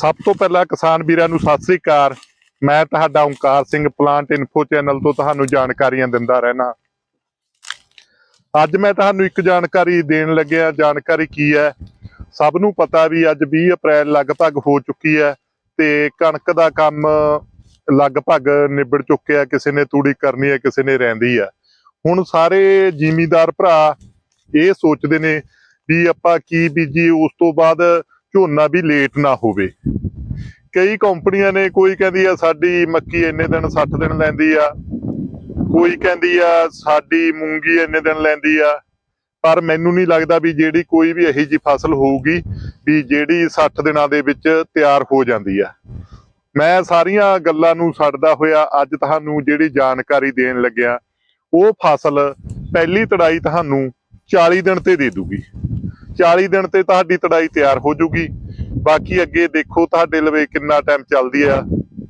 ਸਭ ਤੋਂ ਪਹਿਲਾਂ ਕਿਸਾਨ ਵੀਰਾਂ ਨੂੰ ਸਤਿ ਸ੍ਰੀ ਅਕਾਲ। ਮੈਂ ਤੁਹਾਡਾ Onkar Singh plant info channel ਤੋਂ ਤੁਹਾਨੂੰ ਜਾਣਕਾਰੀਆਂ ਦਿੰਦਾ ਰਹਿਣਾ ਅੱਜ ਮੈਂ ਤੁਹਾਨੂੰ ਇੱਕ ਜਾਣਕਾਰੀ ਦੇਣ ਲੱਗਿਆ। ਜਾਣਕਾਰੀ ਕੀ ਹੈ? ਸਭ ਨੂੰ ਪਤਾ ਵੀ ਅੱਜ 20 ਅਪ੍ਰੈਲ ਲਗਭਗ ਹੋ ਚੁੱਕੀ ਹੈ ਤੇ ਕਣਕ ਦਾ ਕੰਮ ਲਗਭਗ ਨਿਬੜ ਚੁੱਕਿਆ ਕਿਸੇ ਨੇ ਤੂੜੀ ਕਰਨੀ ਹੈ, ਕਿਸੇ ਨੇ ਰਹਿੰਦੀ ਹੈ। ਹੁਣ ਸਾਰੇ ਜ਼ਿਮੀਦਾਰ ਭਰਾ ਇਹ ਸੋਚਦੇ ਨੇ ਵੀ ਆਪਾਂ ਕੀ ਬੀਜੀ ਉਸ ਤੋਂ ਬਾਅਦ ਝੋਨਾ ਵੀ ਲੇਟ ਨਾ ਹੋਵੇ। ਕਈ ਕੰਪਨੀਆਂ ਨੇ ਕੋਈ ਕਹਿੰਦੀ ਆ, ਸਾਡੀ ਮੱਕੀ ਇੰਨੇ ਦਿਨ 60 ਦਿਨ ਲੈਂਦੀ ਆ। ਕੋਈ ਕਹਿੰਦੀ ਆ, ਸਾਡੀ ਮੂੰਗੀ ਇੰਨੇ ਦਿਨ ਲੈਂਦੀ ਆ। ਪਰ ਮੈਨੂੰ ਨਹੀਂ ਲੱਗਦਾ ਵੀ ਜਿਹੜੀ ਕੋਈ ਵੀ ਇਹੀ ਜੀ ਫਸਲ ਹੋਊਗੀ, ਵੀ ਜਿਹੜੀ 60 ਦਿਨਾਂ ਦੇ ਵਿੱਚ ਤਿਆਰ ਹੋ ਜਾਂਦੀ ਆ। ਮੈਂ ਸਾਰੀਆਂ ਗੱਲਾਂ ਨੂੰ ਛੱਡਦਾ ਹੋਇਆ ਅੱਜ ਤੁਹਾਨੂੰ ਜਿਹੜੀ ਜਾਣਕਾਰੀ ਦੇਣ ਲੱਗਿਆ, ਉਹ ਫਸਲ ਪਹਿਲੀ ਤੜਾਈ ਤੁਹਾਨੂੰ 40 ਦਿਨ ਤੇ ਦੇ ਦੂਗੀ। 40 ਦਿਨ ਤੇ ਤੁਹਾਡੀ ਤੜਾਈ ਤਿਆਰ ਹੋ ਜੂਗੀ। ਬਾਕੀ ਅੱਗੇ ਦੇਖੋ ਤੁਹਾਡੇ ਲਵੇ ਕਿੰਨਾ ਟਾਈਮ ਚੱਲਦੀ ਆ।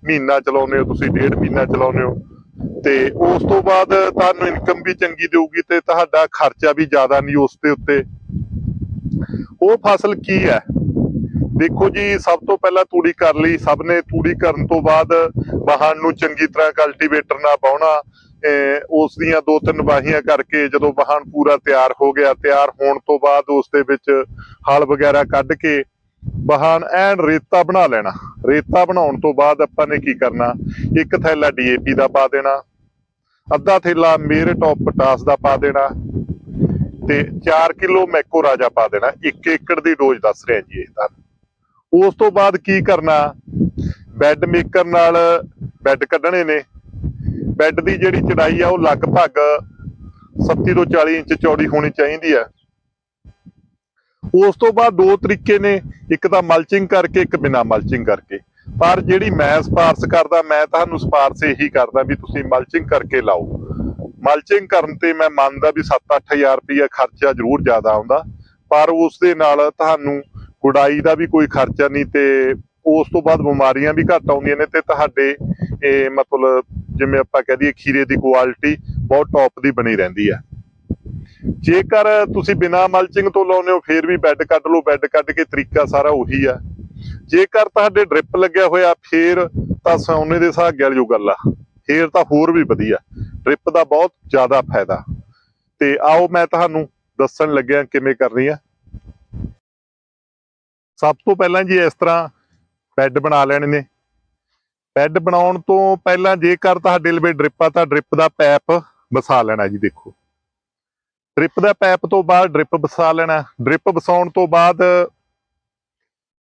ਮਹੀਨਾ ਚਲਾਉਂਦੇ ਹੋ ਤੁਸੀਂ, ਡੇਢ ਮਹੀਨਾ ਚਲਾਉਂਦੇ ਹੋ। ਤੇ ਉਸ ਤੋਂ ਬਾਅਦ ਤੁਹਾਨੂੰ ਇਨਕਮ ਵੀ ਚੰਗੀ ਦੇਊਗੀ ਤੇ ਤੁਹਾਡਾ ਖਰਚਾ ਵੀ ਜ਼ਿਆਦਾ ਨਹੀਂ ਉਸ ਦੇ ਉੱਤੇ। ਉਹ ਫਸਲ ਕੀ ਹੈ? ਦੇਖੋ ਜੀ, ਸਭ ਤੋਂ ਪਹਿਲਾਂ ਤੂੜੀ ਕਰ ਲਈ। ਸਭ ਨੇ ਤੂੜੀ ਕਰਨ ਤੋਂ ਬਾਅਦ ਵਾਹਣ ਨੂੰ ਚੰਗੀ ਤਰ੍ਹਾਂ ਕਲਟੀਵੇਟਰ ਨਾਲ ਪਾਉਣਾ ਉਸ ਦੀਆਂ ਦੋ ਤਿੰਨ ਵਾਹੀਆਂ ਕਰਕੇ ਜਦੋਂ ਵਾਹਣ ਪੂਰਾ ਤਿਆਰ ਹੋ ਗਿਆ, ਤਿਆਰ ਹੋਣ ਤੋਂ ਬਾਅਦ ਉਸ ਦੇ ਵਿੱਚ ਹਲ ਵਗੈਰਾ ਕੱਢ ਕੇ ਵਾਹਣ ਐਨ ਰੇਤਾ ਬਣਾ ਲੈਣਾ। ਰੇਤਾ ਬਣਾਉਣ ਤੋਂ ਬਾਅਦ ਆਪਾਂ ਨੇ ਕੀ ਕਰਨਾ? ਇੱਕ ਥੈਲਾ ਡੀਏਪੀ ਦਾ ਪਾ ਦੇਣਾ, ਅੱਧਾ ਥੈਲਾ ਮੇਰੇ ਟੌਪ ਪਟਾਸ ਦਾ ਪਾ ਦੇਣਾ ਤੇ 4 ਕਿਲੋ ਮੈਕੋ ਰਾਜਾ ਪਾ ਦੇਣਾ। 1 ਏਕੜ ਦੀ ਡੋਜ਼ ਦੱਸ ਰਿਹਾ ਜੀ ਇਹ ਤਾਂ। ਉਸ ਤੋਂ ਬਾਅਦ ਕੀ ਕਰਨਾ? ਬੈੱਡ ਮੇਕਰ ਨਾਲ ਬੈੱਡ ਕੱਢਣੇ ਨੇ। ਬੈੱਡ ਦੀ ਜਿਹੜੀ ਚੜਾਈ ਆ, ਉਹ ਲਗਭਗ 70 ਤੋਂ 40 ਇੰਚ ਚੌੜੀ ਹੋਣੀ ਚਾਹੀਦੀ ਆ। ਉਸ ਤੋਂ ਬਾਅਦ ਦੋ ਤਰੀਕੇ ਨੇ, ਇੱਕ ਤਾਂ ਮਲਚਿੰਗ ਕਰਕੇ, ਇੱਕ ਬਿਨਾ ਮਲਚਿੰਗ ਕਰਕੇ। ਪਰ ਜਿਹੜੀ ਮੈਂ ਸਪਾਰਸ਼ ਕਰਦਾ, ਮੈਂ ਤੁਹਾਨੂੰ ਸਪਾਰਸ਼ ਇਹੀ ਕਰਦਾ ਵੀ ਤੁਸੀਂ ਮਲਚਿੰਗ ਕਰਕੇ ਲਾਓ। ਮਲਚਿੰਗ ਕਰਨ ਤੇ ਮੈਂ ਮੰਨਦਾ ਵੀ 7-8000 ਰੁਪਏ ਖਰਚਾ ਜ਼ਰੂਰ ਜ਼ਿਆਦਾ ਆਉਂਦਾ। ਪਰ ਉਸ ਦੇ ਨਾਲ ਤੁਹਾਨੂੰ ਗੁਡਾਈ ਦਾ ਵੀ ਕੋਈ ਖਰਚਾ ਨਹੀਂ ਤੇ ਉਸ ਤੋਂ ਬਾਅਦ ਬਿਮਾਰੀਆਂ ਵੀ ਘੱਟ ਆਉਂਦੀਆਂ ਨੇ ਤੇ ਤੁਹਾਡੇ ਇਹ ਮਤਲਬ ਜਿਵੇਂ ਆਪਾਂ ਕਹਿ ਦਈਏ ਖੀਰੇ ਦੀ ਕੁਆਲਿਟੀ ਬਹੁਤ ਟੌਪ ਦੀ ਬਣੀ ਰਹਿੰਦੀ ਹੈ। ਜੇਕਰ ਤੁਸੀਂ ਬਿਨਾ ਮਲਚਿੰਗ ਤੋਂ ਲਾਉਂਦੇ ਹੋ, ਫੇਰ ਵੀ ਬੈੱਡ ਕੱਢ ਲਓ ਬੈੱਡ ਕੱਢ ਕੇ ਤਰੀਕਾ ਸਾਰਾ ਉਹੀ ਆ ਜੇਕਰ ਤੁਹਾਡੇ ਡ੍ਰਿਪ ਲੱਗਿਆ ਹੋਇਆ, ਫੇਰ ਤਾਂ ਸੌਨੇ ਦੇ ਸਾਹ ਗੱਲ ਜੋ ਗੱਲ ਆ, ਫੇਰ ਤਾਂ ਹੋਰ ਵੀ ਵਧੀਆ। ਡ੍ਰਿਪ ਦਾ ਬਹੁਤ ਜ਼ਿਆਦਾ ਫਾਇਦਾ। ਤੇ ਆਓ ਮੈਂ ਤੁਹਾਨੂੰ ਦੱਸਣ ਲੱਗਿਆ ਕਿਵੇਂ ਕਰਨੀ ਆ। ਸਭ ਤੋਂ ਪਹਿਲਾਂ ਜੀ ਇਸ ਤਰ੍ਹਾਂ ਬੈੱਡ ਬਣਾ ਲੈਣੇ ਨੇ। ਬੈੱਡ ਬਣਾਉਣ ਤੋਂ ਪਹਿਲਾਂ ਜੇਕਰ ਤੁਹਾਡੇ ਲਵੇ ਡ੍ਰਿਪ ਆ, ਤਾਂ ਡ੍ਰਿਪ ਦਾ ਪੈਪ ਵਸਾ ਲੈਣਾ ਜੀ ਦੇਖੋ। ਡ੍ਰਿਪ ਦਾ ਪੈਪ ਤੋਂ ਬਾਅਦ ਡ੍ਰਿਪ ਵਸਾ ਲੈਣਾ। ਡ੍ਰਿਪ ਵਸਾਉਣ ਤੋਂ ਬਾਅਦ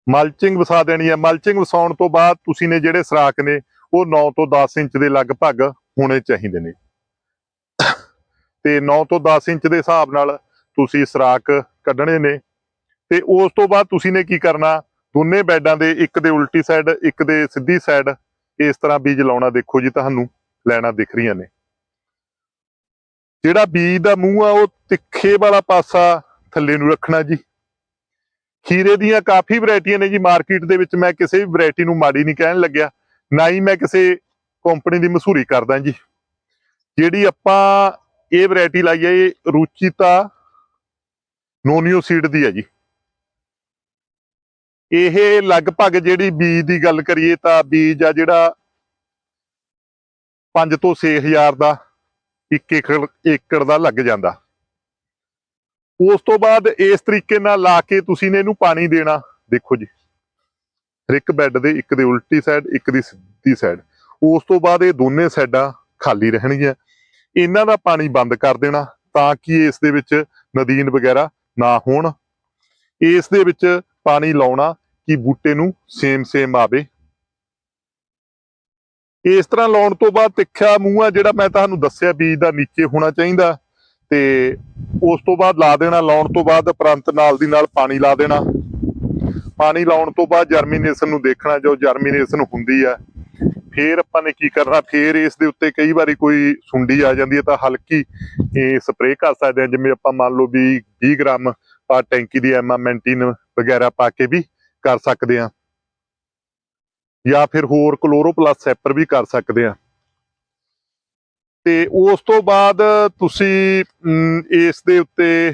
ਮਲਚਿੰਗ ਵਸਾ ਦੇਣੀ ਹੈ। ਮਲਚਿੰਗ ਵਸਾਉਣ ਤੋਂ ਬਾਅਦ ਤੁਸੀਂ ਨੇ ਜਿਹੜੇ ਸਰਾਖ ਨੇ, ਉਹ 9 ਤੋਂ 10 ਇੰਚ ਦੇ ਲਗਭਗ ਹੋਣੇ ਚਾਹੀਦੇ ਨੇ। ਤੇ 9 ਤੋਂ 10 ਇੰਚ ਦੇ ਹਿਸਾਬ ਨਾਲ ਤੁਸੀਂ ਸਰਾਖ ਕੱਢਣੇ ਨੇ। ਤੇ ਉਸ ਤੋਂ ਬਾਅਦ ਤੁਸੀਂ ਨੇ ਕੀ ਕਰਨਾ? ਦੋਨੇ ਬੈਡਾਂ ਦੇ ਇੱਕ ਦੇ ਉਲਟੀ ਸਾਈਡ ਇੱਕ ਦੇ ਸਿੱਧੀ ਸਾਈਡ ਇਸ ਤਰ੍ਹਾਂ ਬੀਜ ਲਾਉਣਾ ਦੇਖੋ ਜੀ, ਤੁਹਾਨੂੰ ਲੈਣਾ ਦਿਖ ਰਹੀਆਂ ਨੇ। ਜਿਹੜਾ ਬੀਜ ਦਾ ਮੂੰਹ ਆ, ਉਹ ਤਿੱਖੇ ਵਾਲਾ ਪਾਸਾ ਥੱਲੇ ਨੂੰ ਰੱਖਣਾ ਜੀ। ਖੀਰੇ ਦੀਆਂ ਕਾਫੀ ਵੈਰਾਈਟੀਆਂ ਨੇ ਜੀ, ਮਾਰਕੀਟ ਦੇ ਵਿੱਚ ਮੈਂ ਕਿਸੇ ਵੀ ਵੈਰਾਈਟੀ ਨੂੰ ਮਾੜੀ ਨਹੀਂ ਕਹਿਣ ਲੱਗਿਆ, ਨਾ ਹੀ ਮੈਂ ਕਿਸੇ ਕੰਪਨੀ ਦੀ ਮਸ਼ਹੂਰੀ ਕਰਦਾ ਜੀ। ਜਿਹੜੀ ਆਪਾਂ ਇਹ ਵੈਰਾਈਟੀ ਲਾਈ ਹੈ ਇਹ ਰੁਚੀਤਾ ਨੋਨੀਓ ਸੀਡ ਦੀ ਹੈ ਜੀ। ਇਹ ਲਗਭਗ ਜਿਹੜੀ ਬੀਜ ਦੀ ਗੱਲ ਕਰੀਏ ਤਾਂ ਬੀਜ ਆ ਜਿਹੜਾ 5 ਤੋਂ 6000 ਦਾ, ਇੱਕ ਏਕੜ ਏਕੜ ਦਾ ਲੱਗ ਜਾਂਦਾ। ਉਸ ਤੋਂ ਬਾਅਦ ਇਸ ਤਰੀਕੇ ਨਾਲ ਲਾ ਕੇ ਤੁਸੀਂ ਨੇ ਇਹਨੂੰ ਪਾਣੀ ਦੇਣਾ, ਦੇਖੋ ਜੀ। ਹਰ ਇੱਕ ਬੈੱਡ ਦੇ ਇੱਕ ਦੇ ਉਲਟੀ ਸਾਈਡ ਇੱਕ ਦੀ ਸਿੱਧੀ ਸਾਈਡ ਉਸ ਤੋਂ ਬਾਅਦ ਇਹ ਦੋਨੇ ਸਾਈਡਾਂ ਖਾਲੀ ਰਹਿਣਗੀਆਂ। ਇਹਨਾਂ ਦਾ ਪਾਣੀ ਬੰਦ ਕਰ ਦੇਣਾ ਤਾਂ ਕਿ ਇਸ ਦੇ ਵਿੱਚ ਨਦੀਨ ਵਗੈਰਾ ਨਾ ਹੋਣ। ਇਸ ਦੇ ਵਿੱਚ ਪਾਣੀ ਲਾਉਣਾ ਕਿ ਬੂਟੇ ਨੂੰ ਸੇਮ ਸੇਮ ਆਵੇ। ਇਸ ਤਰ੍ਹਾਂ ਲਾਉਣ ਤੋਂ ਬਾਅਦ ਤਿੱਖਾ ਮੂੰਹ ਆ ਜਿਹੜਾ ਮੈਂ ਤੁਹਾਨੂੰ ਦੱਸਿਆ ਬੀਜ ਦਾ ਨੀਚੇ ਹੋਣਾ ਚਾਹੀਦਾ ਤੇ ਉਸ ਤੋਂ ਬਾਅਦ ਲਾ ਦੇਣਾ, ਲਾਉਣ ਤੋਂ ਬਾਅਦ ਪ੍ਰੰਤ ਨਾਲ ਦੀ ਨਾਲ ਪਾਣੀ ਲਾ ਦੇਣਾ। ਪਾਣੀ ਲਾਉਣ ਤੋਂ ਬਾਅਦ ਜਰਮੀਨੇਸ਼ਨ ਨੂੰ ਦੇਖਣਾ, ਜੋ ਜਰਮੀਨੇਸ਼ਨ ਹੁੰਦੀ ਆ, ਫੇਰ ਆਪਾਂ ਨੇ ਕੀ ਕਰਨਾ, ਫੇਰ ਇਸ ਦੇ ਉੱਤੇ ਕਈ ਵਾਰੀ ਕੋਈ ਸੁੰਡੀ ਆ ਜਾਂਦੀ ਹੈ ਤਾਂ ਹਲਕੀ ਇਹ ਸਪਰੇਅ ਕਰ ਸਕਦੇ ਹਾਂ ਜਿਵੇਂ ਆਪਾਂ ਮੰਨ ਲਓ ਵੀ 20 ਗ੍ਰਾਮ ਪਾ ਟੈਂਕੀ ਦੀ ਐਮਾਮੈਂਟਿਨ ਵਗੈਰਾ ਪਾ ਕੇ ਵੀ ਕਰ ਸਕਦੇ ਆ ਜਾਂ ਫਿਰ ਹੋਰ ਕਲੋਰੋ ਪਲੱਸ ਸੈਪਰ ਵੀ ਕਰ ਸਕਦੇ ਆ ਤੇ ਉਸ ਤੋਂ ਬਾਅਦ ਤੁਸੀਂ ਅਮ, ਇਸ ਦੇ ਉੱਤੇ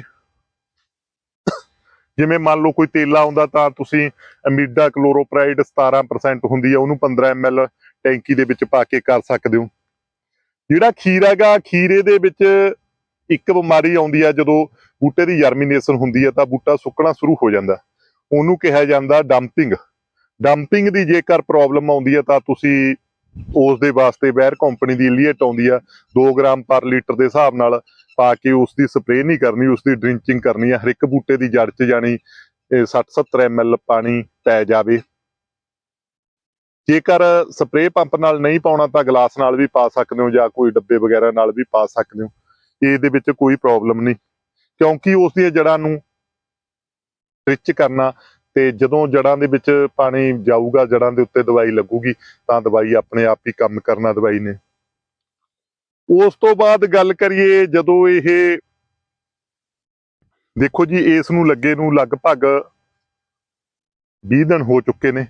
ਜਿਵੇਂ ਮੰਨ ਲਓ ਕੋਈ ਤੇਲਾ ਆਉਂਦਾ ਤਾਂ ਤੁਸੀਂ ਅਮੀਡਾ ਕਲੋਰੋਪਰਾਈਡ 17% ਹੁੰਦੀ ਹੈ ਉਹਨੂੰ 15 ml ਟੈਂਕੀ ਦੇ ਵਿੱਚ ਪਾ ਕੇ ਕਰ ਸਕਦੇ ਹੋ। ਜਿਹੜਾ ਖੀਰਾ ਹੈਗਾ ਖੀਰੇ ਦੇ ਵਿੱਚ ਇੱਕ ਬਿਮਾਰੀ ਆਉਂਦੀ ਹੈ ਜਦੋਂ ਬੂਟੇ ਦੀ ਜਰਮੀਨੇਸ਼ਨ ਹੁੰਦੀ ਹੈ ਤਾਂ ਬੂਟਾ ਸੁੱਕਣਾ ਸ਼ੁਰੂ ਹੋ ਜਾਂਦਾ। ਉਹਨੂੰ ਕਿਹਾ ਜਾਂਦਾ ਡੰਪਿੰਗ ਡੰਪਿੰਗ ਦੀ ਜੇਕਰ ਪ੍ਰੋਬਲਮ ਆਉਂਦੀ ਹੈ ਤਾਂ ਤੁਸੀਂ ਉਸ ਦੇ ਵਾਸਤੇ ਬੈਰ ਕੰਪਨੀ ਦੀ ਇਲੀਅਟ ਆਉਂਦੀ ਆ 2 ਗ੍ਰਾਮ ਪਰ ਲੀਟਰ ਦੇ ਹਿਸਾਬ ਨਾਲ, ਪਾ ਕੇ ਉਸ ਦੀ ਸਪਰੇਅ ਨਹੀਂ ਕਰਨੀ ਉਸ ਦੀ ਡ੍ਰਿੰਚਿੰਗ ਕਰਨੀ ਆ। ਹਰ ਇੱਕ ਬੂਟੇ ਦੀ ਜੜ 'ਚ ਜਾਣੀ 60-70 ml ਪਾਣੀ ਪੈ ਜਾਵੇ। ਜੇਕਰ ਸਪਰੇਅ ਪੰਪ ਨਾਲ ਨਹੀਂ ਪਾਉਣਾ ਤਾਂ ਗਲਾਸ ਨਾਲ ਵੀ ਪਾ ਸਕਦੇ ਹੋ, ਜਾਂ ਕੋਈ ਡੱਬੇ ਵਗੈਰਾ ਨਾਲ ਵੀ ਪਾ ਸਕਦੇ ਹੋ। ਇਹਦੇ ਵਿੱਚ ਕੋਈ ਪ੍ਰੋਬਲਮ ਨਹੀਂ। ਕਿਉਂਕਿ ਉਸ ਦੀਆਂ ਜੜਾਂ ਨੂੰ ਰਿਚ ਕਰਨਾ ਤੇ ਜਦੋਂ ਜੜਾਂ ਦੇ ਵਿੱਚ ਪਾਣੀ ਜਾਊਗਾ, ਜੜਾਂ ਦੇ ਉੱਤੇ ਦਵਾਈ ਲੱਗੂਗੀ, ਤਾਂ ਦਵਾਈ ਆਪਣੇ ਆਪ ਹੀ ਕੰਮ ਕਰਨਾ ਦਵਾਈ ਨੇ। ਉਸ ਤੋਂ ਬਾਅਦ ਗੱਲ ਕਰੀਏ ਜਦੋਂ ਇਹ ਦੇਖੋ ਜੀ, ਇਸ ਨੂੰ ਲੱਗੇ ਨੂੰ ਲਗਭਗ 20 ਦਿਨ ਹੋ ਚੁੱਕੇ ਨੇ।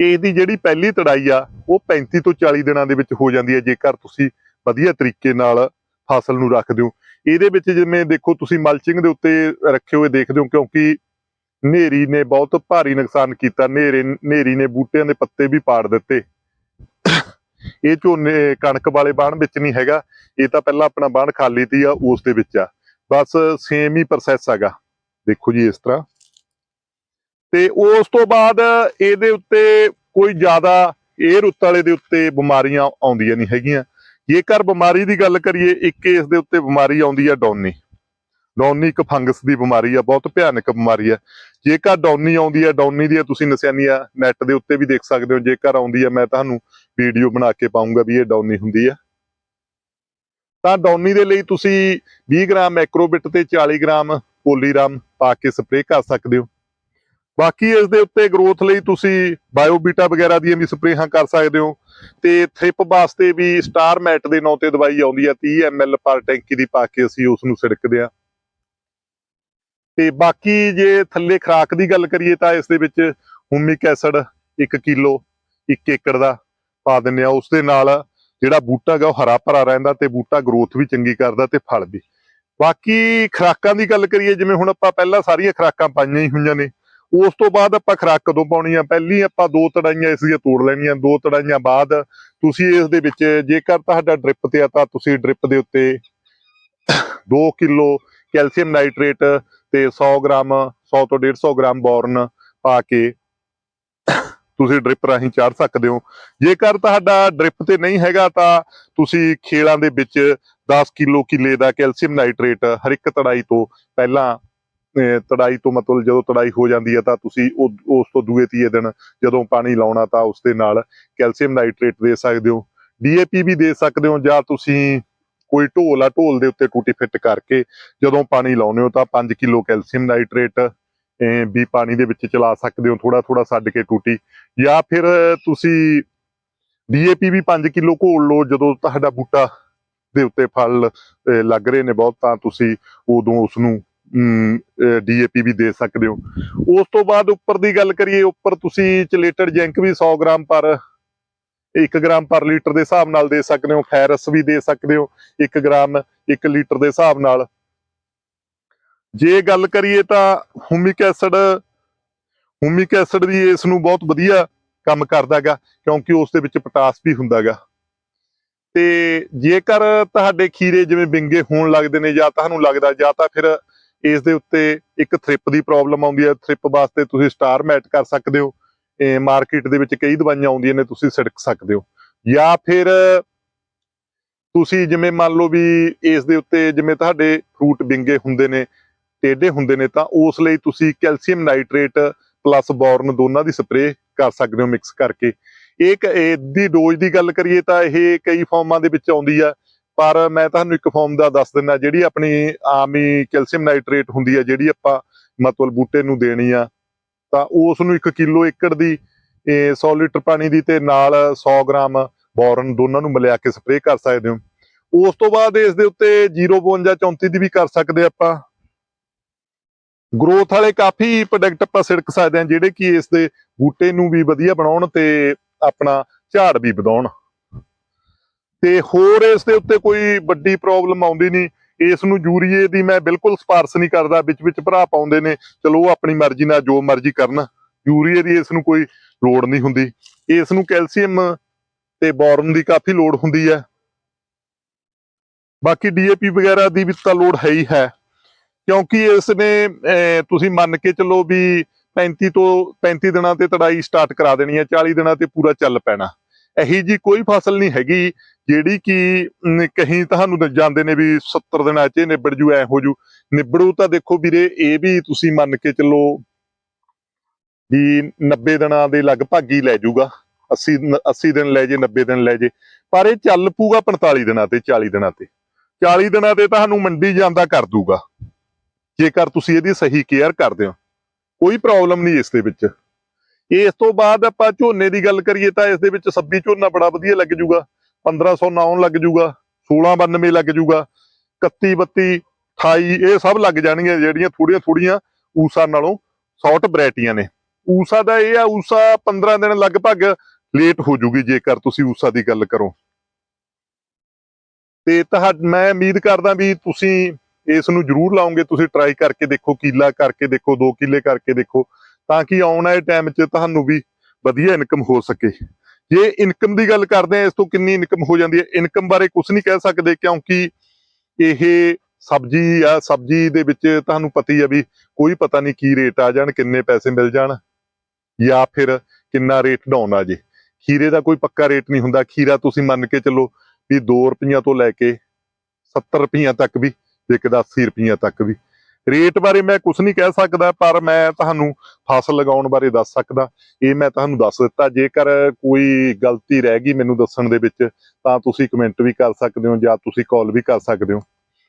ਇਹਦੀ ਜਿਹੜੀ ਪਹਿਲੀ ਤੜਾਈ ਆ, ਉਹ 35 ਤੋਂ 40 ਦਿਨਾਂ ਦੇ ਵਿੱਚ ਹੋ ਜਾਂਦੀ ਹੈ। ਜੇਕਰ ਤੁਸੀਂ ਵਧੀਆ ਤਰੀਕੇ ਨਾਲ ਫਸਲ ਨੂੰ ਰੱਖਦੇ ਹੋ ਇਹਦੇ ਵਿੱਚ ਜਿਵੇਂ ਦੇਖੋ ਤੁਸੀਂ ਮਲਚਿੰਗ ਦੇ ਉੱਤੇ ਰੱਖੇ ਹੋਏ ਦੇਖਦੇ ਹੋ ਕਿਉਂਕਿ ਹਨੇਰੀ ਨੇ ਬਹੁਤ ਭਾਰੀ ਨੁਕਸਾਨ ਕੀਤਾ, ਹਨੇਰੇ, ਹਨੇਰੀ ਨੇ ਬੂਟਿਆਂ ਦੇ ਪੱਤੇ ਵੀ ਪਾੜ ਦਿੱਤੇ। ਇਹ ਝੋਨੇ, ਕਣਕ ਵਾਲੇ ਬਾਣ ਵਿੱਚ ਨਹੀਂ ਹੈਗਾ, ਇਹ ਤਾਂ ਪਹਿਲਾਂ ਆਪਣਾ ਬਾਣ ਖਾਲੀ ਤੀ ਆ, ਉਸ ਦੇ ਵਿੱਚ ਆ। ਬਸ ਸੇਮ ਹੀ ਪ੍ਰੋਸੈਸ ਹੈਗਾ। ਦੇਖੋ ਜੀ ਇਸ ਤਰ੍ਹਾਂ। ਤੇ ਉਸ ਤੋਂ ਬਾਅਦ ਇਹਦੇ ਉੱਤੇ ਕੋਈ ਜ਼ਿਆਦਾ ਇਹ ਰੁੱਤ ਦੇ ਉੱਤੇ ਬਿਮਾਰੀਆਂ ਆਉਂਦੀਆਂ ਨਹੀਂ ਹੈਗੀਆਂ। ਜੇਕਰ ਬਿਮਾਰੀ ਦੀ ਗੱਲ ਕਰੀਏ, ਇੱਕ ਕੇਸ ਦੇ ਉੱਤੇ ਬਿਮਾਰੀ ਆਉਂਦੀ ਹੈ ਡੌਨੀ ਡੌਨੀ ਇੱਕ ਫੰਗਸ ਦੀ ਬਿਮਾਰੀ ਆ, ਬਹੁਤ ਭਿਆਨਕ ਬਿਮਾਰੀ ਆ। ਜੇਕਰ ਡੌਨੀ ਆਉਂਦੀ ਆ ਡੌਨੀ ਦੀਆਂ ਤੁਸੀਂ ਨਿਸ਼ਾਨੀਆਂ ਨੈਟ ਦੇ ਉੱਤੇ ਵੀ ਦੇਖ ਸਕਦੇ ਹੋ, ਜੇਕਰ ਆਉਂਦੀ ਆ, ਮੈਂ ਤੁਹਾਨੂੰ ਵੀਡੀਓ ਬਣਾ ਕੇ ਪਾਉਂਗਾ ਵੀ ਇਹ ਡੌਨੀ ਹੁੰਦੀ ਆ। ਤਾਂ ਡੌਨੀ ਦੇ ਲਈ ਤੁਸੀਂ 20 ਗ੍ਰਾਮ ਮੈਕਰੋਬਿਟ ਤੇ 40 ਗ੍ਰਾਮ ਪੋਲੀਰਾਮ ਪਾ ਕੇ ਸਪਰੇਅ ਕਰ ਸਕਦੇ ਹੋ। ਬਾਕੀ ਇਸ ਦੇ ਉੱਤੇ ਗਰੋਥ ਲਈ ਤੁਸੀਂ ਬਾਇਓਬੀਟਾ ਵਗੈਰਾ ਦੀਆਂ ਵੀ ਸਪਰੇਹਾਂ ਕਰ ਸਕਦੇ ਹੋ। ਤੇ ਥ੍ਰਿਪ ਵਾਸਤੇ ਵੀ ਸਟਾਰ ਮੈਟ ਦੇ ਨਾਂ ਤੇ ਦਵਾਈ ਆਉਂਦੀ ਆ 30 ml ਪਰ ਟੈਂਕੀ ਦੀ ਪਾ ਕੇ ਅਸੀਂ ਉਸ ਨੂੰ ਛਿੜਕਦੇ ਆ ਤੇ ਬਾਕੀ ਜੇ ਥੱਲੇ ਖਰਾਕ ਦੀ ਗੱਲ ਕਰੀਏ ਤਾਂ ਇਸ ਦੇ ਵਿੱਚ ਹੁਮਿਕ ਐਸਿਡ 1 ਕਿਲੋ 1 ਏਕੜ ਦਾ ਪਾ ਦਿੰਨੇ ਆ ਉਸ ਦੇ ਨਾਲ ਜਿਹੜਾ ਬੂਟਾ ਗਾ ਉਹ ਹਰਾ ਭਰਾ ਰਹਿੰਦਾ ਤੇ ਬੂਟਾ ਗਰੋਥ ਵੀ ਚੰਗੀ ਕਰਦਾ ਤੇ ਫਲ ਵੀ। ਬਾਕੀ ਖਰਾਕਾਂ ਦੀ ਗੱਲ ਕਰੀਏ, ਜਿਵੇਂ ਹੁਣ ਆਪਾਂ ਪਹਿਲਾਂ ਸਾਰੀਆਂ ਖਰਾਕਾਂ ਪਾਈਆਂ ਹੀ ਹੋਈਆਂ ਨੇ ਉਸ ਤੋਂ ਬਾਅਦ ਆਪਾਂ ਖਰਾਕ ਕਦੋਂ ਪਾਉਣੀ ਆ? ਪਹਿਲੀ ਆਪਾਂ ਦੋ ਤੜਾਈਆਂ ਇਸ ਦੀਆਂ ਤੋੜ ਲੈਣੀਆਂ, ਦੋ ਤੜਾਈਆਂ ਬਾਅਦ ਤੁਸੀਂ ਇਸ ਦੇ ਵਿੱਚ ਜੇਕਰ ਤੁਹਾਡਾ ਡ੍ਰਿਪ ਤੇ ਆ ਤਾਂ ਤੁਸੀਂ ਡ੍ਰਿਪ ਦੇ ਉੱਤੇ 2 ਕਿਲੋ ਕੈਲਸ਼ੀਅਮ ਨਾਈਟ੍ਰੇਟ ਤੇ 100 ਗ੍ਰਾਮ 100 ਤੋਂ 150 ਗ੍ਰਾਮ ਬੋਰਨ ਪਾ ਕੇ ਤੁਸੀਂ ਡ੍ਰਿਪ ਰਾਹੀਂ ਚਾੜ ਸਕਦੇ ਹੋ। ਜੇਕਰ ਤੁਹਾਡਾ ਡ੍ਰਿਪ ਤੇ ਨਹੀਂ ਹੈਗਾ ਤਾਂ ਤੁਸੀਂ ਖੇਲਾਂ ਦੇ ਵਿੱਚ 10 ਕਿਲੋ ਕਿਲੇ ਦਾ ਕੈਲਸ਼ੀਅਮ ਨਾਈਟ੍ਰੇਟ ਹਰ ਇੱਕ ਤੜਾਈ ਤੋਂ ਪਹਿਲਾਂ ਤੜਾਈ ਤੋਂ ਮਤਲਬ ਜਦੋਂ ਤੜਾਈ ਹੋ ਜਾਂਦੀ ਹੈ ਤਾਂ ਤੁਸੀਂ ਉਸ ਤੋਂ ਦੂਏ ਤੀਏ ਦਿਨ ਜਦੋਂ ਪਾਣੀ ਲਾਉਣਾ ਤਾਂ ਉਸ ਦੇ ਨਾਲ ਕੈਲਸ਼ੀਅਮ ਨਾਈਟ੍ਰੇਟ ਦੇ ਸਕਦੇ ਹੋ। ਡੀਏਪੀ ਵੀ ਦੇ ਸਕਦੇ ਹੋ ਜਾਂ ਤੁਸੀਂ ਕੋਈ ਢੋਲ ਆ, ਢੋਲ ਦੇ ਉੱਤੇ ਟੂਟੀ ਫਿੱਟ ਕਰਕੇ ਜਦੋਂ ਪਾਣੀ ਲਾਉਨੇ ਹੋ ਤਾਂ 5 ਕਿਲੋ ਕੈਲਸ਼ੀਅਮ ਨਾਈਟ੍ਰੇਟ, ਅਹ, ਵੀ ਪਾਣੀ ਦੇ ਵਿੱਚ ਚਲਾ ਸਕਦੇ ਹੋ ਥੋੜਾ ਥੋੜਾ ਛੱਡ ਕੇ ਟੂਟੀ। ਜਾਂ ਫਿਰ ਤੁਸੀਂ ਡੀਏਪੀ ਵੀ 5 ਕਿਲੋ ਘੋਲ ਲਓ, ਜਦੋਂ ਤੁਹਾਡਾ ਬੂਟਾ ਦੇ ਉੱਤੇ ਫਲ ਲੱਗ ਰਹੇ ਨੇ ਬਹੁਤ ਤਾਂ ਤੁਸੀਂ ਉਦੋਂ ਉਸ ਨੂੰ ਡੀਏਪੀ ਵੀ ਦੇ ਸਕਦੇ ਹੋ। ਉਸ ਤੋਂ ਬਾਅਦ ਉੱਪਰ ਦੀ ਗੱਲ ਕਰੀਏ, ਉੱਪਰ ਤੁਸੀਂ ਚਲੇਟਡ ਜਿੰਕ ਵੀ 100 ਗ੍ਰਾਮ ਪਰ 1 ਗ੍ਰਾਮ ਪਰ ਲੀਟਰ ਦੇ ਹਿਸਾਬ ਨਾਲ ਦੇ ਸਕਦੇ ਹੋ। ਫੈਰਸ ਵੀ ਦੇ ਸਕਦੇ ਹੋ 1 ਗ੍ਰਾਮ 1 ਲੀਟਰ ਦੇ ਹਿਸਾਬ ਨਾਲ। ਜੇ ਗੱਲ ਕਰੀਏ ਤਾਂ ਹੁਮਿਕ ਐਸਿਡ ਹੁਮਿਕ ਐਸਿਡ ਵੀ ਇਸ ਨੂੰ ਬਹੁਤ ਵਧੀਆ ਕੰਮ ਕਰਦਾ ਹੈਗਾ ਕਿਉਂਕਿ ਉਸ ਦੇ ਵਿੱਚ ਪੋਟਾਸ ਵੀ ਹੁੰਦਾ ਹੈਗਾ ਤੇ ਜੇਕਰ ਤੁਹਾਡੇ ਖੀਰੇ ਜਿਵੇਂ ਵਿੰਗੇ ਹੋਣ ਲੱਗਦੇ ਨੇ ਜਾਂ ਤੁਹਾਨੂੰ ਲੱਗਦਾ, ਜਾਂ ਤਾਂ ਫਿਰ ਇਸ ਦੇ ਉੱਤੇ ਇੱਕ ਥ੍ਰਿਪ ਦੀ ਪ੍ਰੋਬਲਮ ਆਉਂਦੀ ਹੈ। ਥ੍ਰਿਪ ਵਾਸਤੇ ਤੁਸੀਂ ਸਟਾਰ ਮੈਟ ਕਰ ਸਕਦੇ ਹੋ। ਮਾਰਕੀਟ ਦੇ ਵਿੱਚ ਕਈ ਦਵਾਈਆਂ ਆਉਂਦੀਆਂ ਨੇ, ਤੁਸੀਂ ਛਿੜਕ ਸਕਦੇ ਹੋ। ਜਾਂ ਫਿਰ ਤੁਸੀਂ ਜਿਵੇਂ ਮੰਨ ਲਓ ਵੀ ਇਸ ਦੇ ਉੱਤੇ ਜਿਵੇਂ ਤੁਹਾਡੇ ਫਰੂਟ ਬਿੰਗੇ ਹੁੰਦੇ ਨੇ, ਟੇਢੇ ਹੁੰਦੇ ਨੇ, ਤਾਂ ਉਸ ਲਈ ਤੁਸੀਂ ਕੈਲਸ਼ੀਅਮ ਨਾਈਟ੍ਰੇਟ ਪਲੱਸ ਬੋਰਨ ਦੋਨਾਂ ਦੀ ਸਪਰੇਅ ਕਰ ਸਕਦੇ ਹੋ ਮਿਕਸ ਕਰਕੇ। ਇਹ ਇਹਦੀ ਡੋਜ਼ ਦੀ ਗੱਲ ਕਰੀਏ ਤਾਂ ਇਹ ਕਈ ਫਾਰਮਾਂ ਦੇ ਵਿੱਚ ਆਉਂਦੀ ਆ। ਪਰ ਮੈਂ ਤੁਹਾਨੂੰ ਇੱਕ ਫਾਰਮ ਦਾ ਦੱਸ ਦਿੰਦਾ, ਜਿਹੜੀ ਆਪਣੀ ਆਮ ਹੀ ਕੈਲਸ਼ੀਅਮ ਨਾਈਟ੍ਰੇਟ ਹੁੰਦੀ ਹੈ ਜਿਹੜੀ ਆਪਾਂ ਮਤਲਬ ਬੂਟੇ ਨੂੰ ਦੇਣੀ ਆ, ਤਾਂ ਉਸ ਨੂੰ 1 ਕਿਲੋ ਏਕੜ ਦੀ, ਇਹ 100 ਲੀਟਰ ਪਾਣੀ ਦੀ ਤੇ ਨਾਲ 100 ਗ੍ਰਾਮ ਬੋਰਨ ਦੋਨਾਂ ਨੂੰ ਮਿਲਾ ਕੇ ਸਪਰੇਅ ਕਰ ਸਕਦੇ ਹੋ। ਉਸ ਤੋਂ ਬਾਅਦ ਇਸ ਦੇ ਉੱਤੇ 052 34 ਦੀ ਵੀ ਕਰ ਸਕਦੇ ਆਪਾਂ। ਗਰੋਥ ਵਾਲੇ ਕਾਫੀ ਪ੍ਰੋਡਕਟ ਆਪਾਂ ਸਿੜਕ ਸਕਦੇ ਹਾਂ, ਜਿਹੜੇ ਕਿ ਇਸ ਦੇ ਬੂਟੇ ਨੂੰ ਵੀ ਵਧੀਆ ਬਣਾਉਣ ਤੇ ਆਪਣਾ ਝਾੜ ਵੀ ਵਧਾਉਣ। ਤੇ ਹੋਰ ਇਸ ਦੇ ਉੱਤੇ ਕੋਈ ਵੱਡੀ ਪ੍ਰੋਬਲਮ ਆਉਂਦੀ ਨਹੀਂ। ਇਸ ਨੂੰ ਯੂਰੀਏ ਦੀ ਮੈਂ ਬਿਲਕੁਲ ਸਿਫਾਰਸ਼ ਨਹੀਂ ਕਰਦਾ ਵਿੱਚ ਵਿੱਚ ਭਰਾ ਪਾਉਂਦੇ ਨੇ। ਚਲੋ ਉਹ ਆਪਣੀ ਮਰਜ਼ੀ ਨਾਲ ਜੋ ਮਰਜ਼ੀ ਕਰਨ। ਯੂਰੀਏ ਦੀ ਇਸ ਨੂੰ ਕੋਈ ਲੋੜ ਨਹੀਂ ਹੁੰਦੀ। ਇਸ ਨੂੰ ਕੈਲਸ਼ੀਅਮ ਤੇ ਬੋਰਨ ਦੀ ਕਾਫੀ ਲੋੜ ਹੁੰਦੀ ਹੈ। ਬਾਕੀ ਡੀਏਪੀ ਵਗੈਰਾ ਦੀ ਵੀ ਤਾਂ ਲੋੜ ਹੈ ਹੀ ਹੈ। ਕਿਉਂਕਿ ਇਸ ਨੇ ਅਹ, ਤੁਸੀਂ ਮੰਨ ਕੇ ਚੱਲੋ ਵੀ 35 ਤੋਂ 35 ਦਿਨਾਂ ਤੇ ਤੜਾਈ ਸਟਾਰਟ ਕਰਾ ਦੇਣੀ ਹੈ 40 ਦਿਨਾਂ ਤੇ ਪੂਰਾ ਚੱਲ ਪੈਣਾ। ਇਹੀ ਜੀ ਕੋਈ ਫਸਲ ਨਹੀਂ ਹੈਗੀ ਜਿਹੜੀ ਕਿ ਅਮ, ਕਹੀਂ ਤੁਹਾਨੂੰ ਦ- ਜਾਂਦੇ ਨੇ ਵੀ 70 ਦਿਨਾਂ 'ਚ ਨਿਬੜ ਜੂ ਐ ਹੋ ਜੂ। ਨਿਬੜੂ ਤਾਂ ਦੇਖੋ ਵੀਰੇ ਇਹ ਵੀ ਤੁਸੀਂ ਮੰਨ ਕੇ ਚੱਲੋ ਵੀ 90 ਦਿਨਾਂ ਦੇ ਲਗਭਗ ਹੀ ਲੈ ਜਾਊਗਾ 80 ਨ- 80 ਦਿਨ ਲੈ ਜੇ 90 ਦਿਨ ਲੈ ਜੇ। ਪਰ ਇਹ ਚੱਲ ਪੂਗਾ 45 ਦਿਨਾਂ ਤੇ 40 ਦਿਨਾਂ ਤੇ। 40 ਦਿਨਾਂ ਤੇ ਤੁਹਾਨੂੰ ਮੰਡੀ ਜਾਂਦਾ ਕਰ ਦੂਗਾ। ਜੇਕਰ ਤੁਸੀਂ ਇਹਦੀ ਸਹੀ ਕੇਅਰ ਕਰਦੇ ਹੋ। ਕੋਈ ਪ੍ਰੋਬਲਮ ਨਹੀਂ ਇਸ ਦੇ ਵਿੱਚ। ਇਸ ਤੋਂ ਬਾਅਦ ਆਪਾਂ ਝੋਨੇ ਦੀ ਗੱਲ ਕਰੀਏ ਤਾਂ ਇਸ ਦੇ ਵਿੱਚ ਸੱਬੀ ਝੋਨਾ ਬੜਾ ਵਧੀਆ ਲੱਗ ਜੂਗਾ 1509 ਲੱਗ ਜੂਗਾ 1692 ਲੱਗ ਜੂਗਾ 31 32 28 ਇਹ ਸਭ ਲੱਗ ਜਾਣਗੀਆਂ ਜਿਹੜੀਆਂ ਥੋੜੀਆਂ ਥੋੜੀਆਂ ਊਸਾ ਨਾਲੋਂ ਸ਼ਾਰਟ ਵੈਰਾਈਟੀਆਂ ਨੇ। ਊਸਾ ਦਾ ਇਹ ਆ, ਊਸਾ 15 ਦਿਨ ਲਗਭਗ ਲੇਟ ਹੋ ਜੂਗੀ ਜੇਕਰ ਤੁਸੀਂ ਊਸਾ ਦੀ ਗੱਲ ਕਰੋ। ਤੇ ਤੁਹਾ ਮੈਂ ਉਮੀਦ ਕਰਦਾ ਵੀ ਤੁਸੀਂ ਇਸ ਨੂੰ ਜ਼ਰੂਰ ਲਾਓਗੇ, ਤੁਸੀਂ ਟਰਾਈ ਕਰਕੇ ਦੇਖੋ, ਕੀਲਾ ਕਰਕੇ ਦੇਖੋ 2 ਕਿਲੇ ਕਰਕੇ ਦੇਖੋ। ਤਾਂ ਕਿ ਆਉਣ ਵਾਲੇ ਟਾਈਮ 'ਚ ਤੁਹਾਨੂੰ ਵੀ ਵਧੀਆ ਇਨਕਮ ਹੋ ਸਕੇ। ਜੇ ਇਨਕਮ ਦੀ ਗੱਲ ਕਰਦੇ ਆ ਇਸ ਤੋਂ ਕਿੰਨੀ ਇਨਕਮ ਹੋ ਜਾਂਦੀ ਹੈ? ਇਨਕਮ ਬਾਰੇ ਕੁਝ ਨਹੀਂ ਕਹਿ ਸਕਦੇ, ਕਿਉਂਕਿ ਇਹ ਸਬਜ਼ੀ ਆ, ਸਬਜ਼ੀ ਦੇ ਵਿੱਚ ਤੁਹਾਨੂੰ ਪਤਾ ਹੀ ਆ ਵੀ ਕੋਈ ਪਤਾ ਨਹੀਂ ਕੀ ਰੇਟ ਆ ਜਾਣ, ਕਿੰਨੇ ਪੈਸੇ ਮਿਲ ਜਾਣ, ਜਾਂ ਫਿਰ ਕਿੰਨਾ ਰੇਟ ਡਾਊਨ ਆ ਜੇ। ਖੀਰੇ ਦਾ ਕੋਈ ਪੱਕਾ ਰੇਟ ਨਹੀਂ ਹੁੰਦਾ। ਖੀਰਾ ਤੁਸੀਂ ਮੰਨ ਕੇ ਚੱਲੋ ਵੀ 2 ਰੁਪਈਆ ਤੋਂ ਲੈ ਕੇ 70 ਰੁਪਈਆ ਤੱਕ ਵੀ ਵਿਕਦਾ 80 ਰੁਪਈਆ ਤੱਕ ਵੀ। ਰੇਟ ਬਾਰੇ ਮੈਂ ਕੁਝ ਨਹੀਂ ਕਹਿ ਸਕਦਾ, ਪਰ ਮੈਂ ਤੁਹਾਨੂੰ ਫਸਲ ਲਗਾਉਣ ਬਾਰੇ ਦੱਸ ਸਕਦਾ। ਇਹ ਮੈਂ ਤੁਹਾਨੂੰ ਦੱਸ ਦਿੱਤਾ। ਜੇਕਰ ਕੋਈ ਗਲਤੀ ਰਹਿ ਗਈ ਮੈਨੂੰ ਦੱਸਣ ਦੇ ਵਿੱਚ, ਤਾਂ ਤੁਸੀਂ ਕਮੈਂਟ ਵੀ ਕਰ ਸਕਦੇ ਹੋ ਜਾਂ ਤੁਸੀਂ ਕਾਲ ਵੀ ਕਰ ਸਕਦੇ ਹੋ।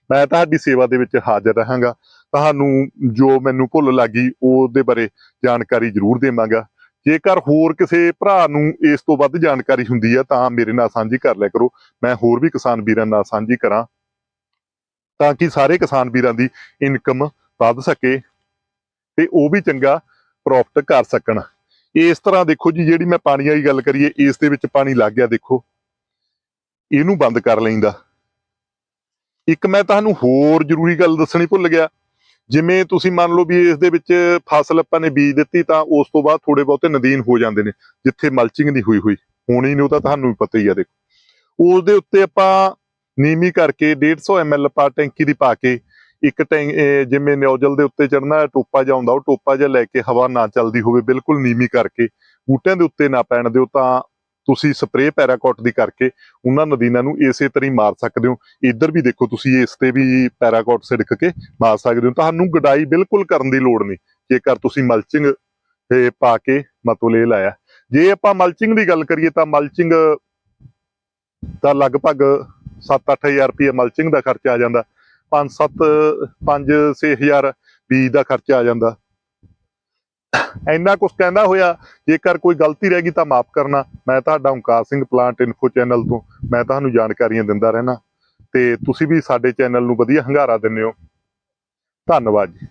ਮੈਂ ਤੁਹਾਡੀ ਸੇਵਾ ਦੇ ਵਿੱਚ ਹਾਜ਼ਰ ਰਹਾਂਗਾ। ਤੁਹਾਨੂੰ ਜੋ ਮੈਨੂੰ ਭੁੱਲ ਲੱਗੀ, ਉਹਦੇ ਬਾਰੇ ਜਾਣਕਾਰੀ ਜ਼ਰੂਰ ਦੇਵਾਂਗਾ। ਜੇਕਰ ਹੋਰ ਕਿਸੇ ਭਰਾ ਨੂੰ ਇਸ ਤੋਂ ਵੱਧ ਜਾਣਕਾਰੀ ਹੁੰਦੀ ਹੈ, ਤਾਂ ਮੇਰੇ ਨਾਲ ਸਾਂਝੀ ਕਰ ਲਿਆ ਕਰੋ। ਮੈਂ ਹੋਰ ਵੀ ਕਿਸਾਨ ਵੀਰਾਂ ਨਾਲ ਸਾਂਝੀ ਕਰਾਂ। ਤਾਂ ਕਿ ਸਾਰੇ ਕਿਸਾਨ ਵੀਰਾਂ ਦੀ ਇਨਕਮ ਵੱਧ ਸਕੇ ਤੇ ਉਹ ਵੀ ਚੰਗਾ ਪ੍ਰੋਫਿਟ ਕਰ ਸਕਣ। ਇਸ ਤਰ੍ਹਾਂ ਦੇਖੋ ਜੀ, ਜਿਹੜੀ ਮੈਂ ਪਾਣੀ ਵਾਲੀ ਗੱਲ ਕਰੀਏ, ਇਸ ਦੇ ਵਿੱਚ ਪਾਣੀ ਲੱਗ ਗਿਆ, ਦੇਖੋ। ਇਹਨੂੰ ਬੰਦ ਕਰ ਲੈਂਦਾ। ਇੱਕ ਮੈਂ ਤੁਹਾਨੂੰ ਹੋਰ ਜ਼ਰੂਰੀ ਗੱਲ ਦੱਸਣੀ ਭੁੱਲ ਗਿਆ। ਜਿਵੇਂ ਤੁਸੀਂ ਮੰਨ ਲਓ ਵੀ ਇਸ ਦੇ ਵਿੱਚ ਫਸਲ ਆਪਾਂ ਨੇ ਬੀਜ ਦਿੱਤੀ, ਤਾਂ ਉਸ ਤੋਂ ਬਾਅਦ ਥੋੜੇ ਬਹੁਤੇ ਨਦੀਨ ਹੋ ਜਾਂਦੇ ਨੇ, ਜਿੱਥੇ ਮਲਚਿੰਗ ਨਹੀਂ ਹੋਈ ਹੋਈ। ਹੋਣੀ ਨਹੀਂ ਉਹ ਤਾਂ ਤੁਹਾਨੂੰ ਵੀ ਪਤਾ ਹੀ ਆ, ਦੇਖੋ। ਉਸ ਦੇ ਉੱਤੇ ਆਪਾਂ ਨੀਮੀ ਕਰਕੇ 150 ml ਪਾ ਟੈਂਕੀ ਦੀ ਪਾ ਕੇ ਇੱਕ ਟੈਂਕ ਜਿਵੇਂ ਨਿਓਜਲ ਦੇ ਉੱਤੇ ਚੜਨਾ ਟੋਪਾ ਜਿਹਾ ਹੁੰਦਾ ਉਹ ਟੋਪਾ ਜਿਹਾ ਲੈ ਕੇ ਹਵਾ ਨਾ ਚੱਲਦੀ ਹੋਵੇ, ਬਿਲਕੁਲ ਨੀਵੀਂ ਕਰਕੇ, ਬੂਟਿਆਂ ਦੇ ਉੱਤੇ ਨਾ ਪੈਣ ਦਿਓ ਤਾਂ ਤੁਸੀਂ ਸਪਰੇਅ ਪੈਰਾਕੋਟ ਦੀ ਕਰਕੇ ਉਹਨਾਂ ਨਦੀਨਾਂ ਨੂੰ ਇਸੇ ਤਰ੍ਹਾਂ ਹੀ ਮਾਰ ਸਕਦੇ ਹੋ। ਇੱਧਰ ਵੀ ਦੇਖੋ ਤੁਸੀਂ ਇਸ ਤੇ ਵੀ ਪੈਰਾਕੋਟ ਸਿੜਕ ਕੇ ਮਾਰ ਸਕਦੇ ਹੋ। ਤੁਹਾਨੂੰ ਗਡਾਈ ਬਿਲਕੁਲ ਕਰਨ ਦੀ ਲੋੜ ਨਹੀਂ, ਜੇਕਰ ਤੁਸੀਂ ਮਲਚਿੰਗ ਤੇ ਪਾ ਕੇ ਮਤੋਲੇ ਲਾਇਆ। ਜੇ ਆਪਾਂ ਮਲਚਿੰਗ ਦੀ ਗੱਲ ਕਰੀਏ ਤਾਂ ਮਲਚਿੰਗ ਦਾ ਲਗਭਗ 7-8000 ਰੁਪਏ ਮਲਚਿੰਗ ਦਾ ਖਰਚਾ ਆ ਜਾਂਦਾ। 5-7 5-6000 ਬੀਜ ਦਾ ਖਰਚਾ ਆ ਜਾਂਦਾ। ਇੰਨਾ ਕੁਝ ਕਹਿੰਦਾ ਹੋਇਆ, ਜੇਕਰ ਕੋਈ ਗਲਤੀ ਰਹਿ ਗਈ ਤਾਂ ਮਾਫ ਕਰਨਾ। ਮੈਂ ਤੁਹਾਡਾ Omkar Singh plant info channel ਤੋਂ ਮੈਂ ਤੁਹਾਨੂੰ ਜਾਣਕਾਰੀਆਂ ਦਿੰਦਾ ਰਹਿਣਾ। ਤੇ ਤੁਸੀਂ ਵੀ ਸਾਡੇ ਚੈਨਲ ਨੂੰ ਵਧੀਆ ਹੰਗਾਰਾ ਦਿੰਦੇ ਹੋ। ਧੰਨਵਾਦ ਜੀ।